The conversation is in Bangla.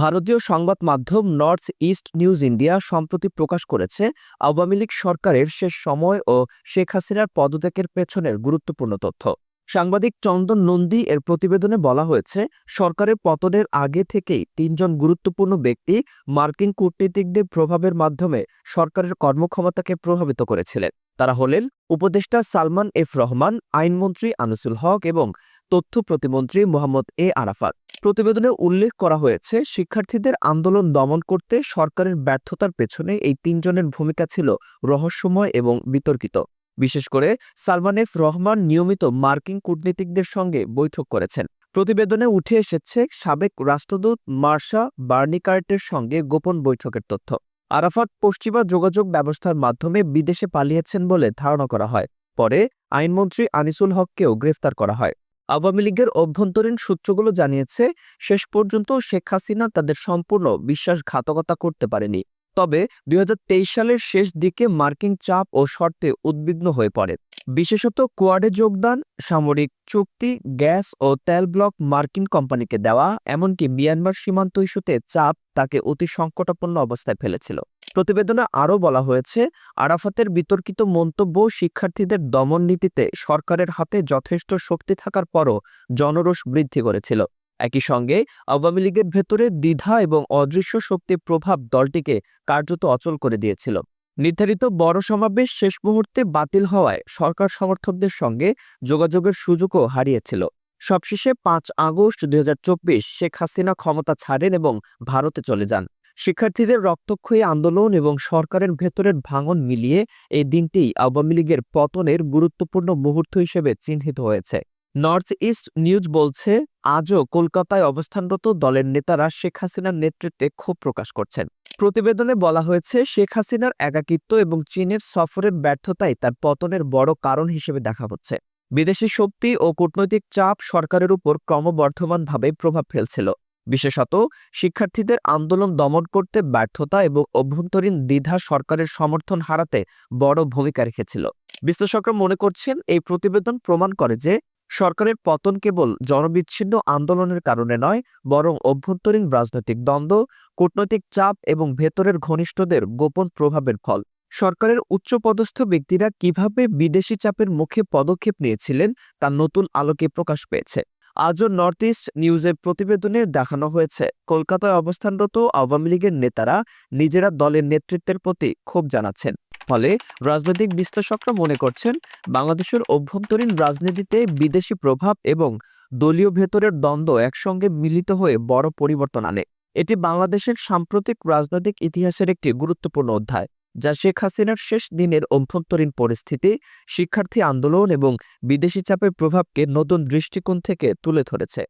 ভারতীয় সংবাদ মাধ্যম নর্থ ইস্ট নিউজ ইন্ডিয়া সম্প্রতি প্রকাশ করেছে, আওয়ামী লীগ সরকারের শেষ সময় ও শেখ হাসিনার পদত্যাগের পেছনের গুরুত্বপূর্ণ তথ্য। সাংবাদিক চন্দন নন্দী এর প্রতিবেদনে বলা হয়েছে, সরকারের পতনের আগে থেকেই তিনজন গুরুত্বপূর্ণ ব্যক্তি মার্কিন কূটনীতিকদের প্রভাবের মাধ্যমে সরকারের কর্মক্ষমতাকে প্রভাবিত করেছিলেন। তারা হলেন উপদেষ্টা সালমান এফ রহমান, আইনমন্ত্রী আনিসুল হক এবং তথ্য প্রতিমন্ত্রী মোহাম্মদ এ আরাফাত। প্রতিবেদনে উল্লেখ করা হয়েছে, শিক্ষার্থীদের আন্দোলন দমন করতে সরকারের ব্যর্থতার পেছনে এই তিনজনের ভূমিকা ছিল রহস্যময় এবং বিতর্কিত। বিশেষ করে সালমান এফ রহমান নিয়মিত মার্কিন কূটনীতিকদের সঙ্গে বৈঠক করেছেন। প্রতিবেদনে উঠে এসেছে সাবেক রাষ্ট্রদূত মার্শা বার্নিকার্টের সঙ্গে গোপন বৈঠকের তথ্য। আরাফাত পশ্চিমা যোগাযোগ ব্যবস্থার মাধ্যমে বিদেশে পালিয়েছেন বলে ধারণা করা হয়। পরে আইনমন্ত্রী আনিসুল হককেও গ্রেফতার করা হয়। আওয়ামী লীগের অভ্যন্তরীণ সূত্রগুলো জানিয়েছে, শেষ পর্যন্ত শেখ হাসিনা তাদের সম্পূর্ণ বিশ্বাসঘাতকতা করতে পারেনি। তবে দু হাজার তেইশ সালের শেষ দিকে মার্কিন চাপ ও শর্তে উদ্বিগ্ন হয়ে পড়ে। বিশেষত কোয়াডে যোগদান, সামরিক চুক্তি, গ্যাস ও তেল ব্লক মার্কিন কোম্পানিকে দেওয়া, এমনকি মিয়ানমার সীমান্ত ইস্যুতে চাপ তাকে অতি সংকটাপন্ন অবস্থায় ফেলেছিল। প্রতিবেদনে আরও বলা হয়েছে, আরাফাতের বিতর্কিত মন্তব্য শিক্ষার্থীদের দমন নীতিতে সরকারের হাতে যথেষ্ট শক্তি থাকার পরও জনরোষ বৃদ্ধি করেছিল। একই সঙ্গে আওয়ামী লীগের ভেতরে দ্বিধা এবং অদৃশ্য শক্তির প্রভাব দলটিকে কার্যত অচল করে দিয়েছিল। নির্ধারিত বড় সমাবেশ শেষ মুহূর্তে বাতিল হওয়ায় সরকার সমর্থকদের সঙ্গে যোগাযোগের সুযোগও হারিয়েছিল। সবশেষে পাঁচ আগস্ট দুই হাজার চব্বিশ শেখ হাসিনা ক্ষমতা ছাড়েন এবং ভারতে চলে যান। শিক্ষার্থীদের রক্তক্ষয়ী আন্দোলন এবং সরকারের ভেতরের ভাঙন মিলিয়ে এই দিনটি আওয়ামী লীগের পতনের গুরুত্বপূর্ণ মুহূর্ত হিসেবে চিহ্নিত হয়েছে। নর্থ ইস্ট নিউজ বলছে, আজও কলকাতায় অবস্থানরত দলের নেতারা শেখ হাসিনার নেতৃত্বে ক্ষোভ প্রকাশ করছেন। প্রতিবেদনে বলা হয়েছে, শেখ হাসিনার একাকিত্ব এবং চীনের সফরের ব্যর্থতাই তার পতনের বড় কারণ হিসেবে দেখা হচ্ছে। বিদেশি শক্তি ও কূটনৈতিক চাপ সরকারের উপর ক্রমবর্ধমানভাবে প্রভাব ফেলছিল। বিশেষত শিক্ষার্থীদের আন্দোলন দমন করতে ব্যর্থতা এবং অভ্যন্তরীণ দ্বিধা সরকারের সমর্থন হারাতে বড় ভূমিকা রেখেছিল। বিশ্লেষকরা মনে করছেন, এই প্রতিবেদন প্রমাণ করে যে সরকারের পতন কেবল জনবিচ্ছিন্ন আন্দোলনের কারণে নয়, বরং অভ্যন্তরীণ রাজনৈতিক দ্বন্দ্ব, কূটনৈতিক চাপ এবং ভেতরের ঘনিষ্ঠদের গোপন প্রভাবের ফল। সরকারের উচ্চপদস্থ ব্যক্তিরা কীভাবে বিদেশি চাপের মুখে পদক্ষেপ নিয়েছিলেন, তা নতুন আলোকে প্রকাশ পেয়েছে। আজও নর্থ ইস্ট নিউজের প্রতিবেদনে দেখানো হয়েছে। কলকাতায় অবস্থানরত আওয়ামী লীগের নেতারা নিজেরা দলের নেতৃত্বের প্রতি ক্ষোভ জানাচ্ছেন। ফলে রাজনৈতিক বিশ্লেষকরা মনে করছেন, বাংলাদেশের অভ্যন্তরীণ রাজনীতিতে বিদেশি প্রভাব এবং দলীয় ভেতরের দ্বন্দ্ব একসঙ্গে মিলিত হয়ে বড় পরিবর্তন আনে। এটি বাংলাদেশের সাম্প্রতিক রাজনৈতিক ইতিহাসের একটি গুরুত্বপূর্ণ অধ্যায়। যা শেখ হাসিনার শেষ দিনের অভ্যন্তরীণ পরিস্থিতি, শিক্ষার্থী আন্দোলন এবং বিদেশি চাপের প্রভাবকে নতুন দৃষ্টিকোণ থেকে তুলে ধরেছে।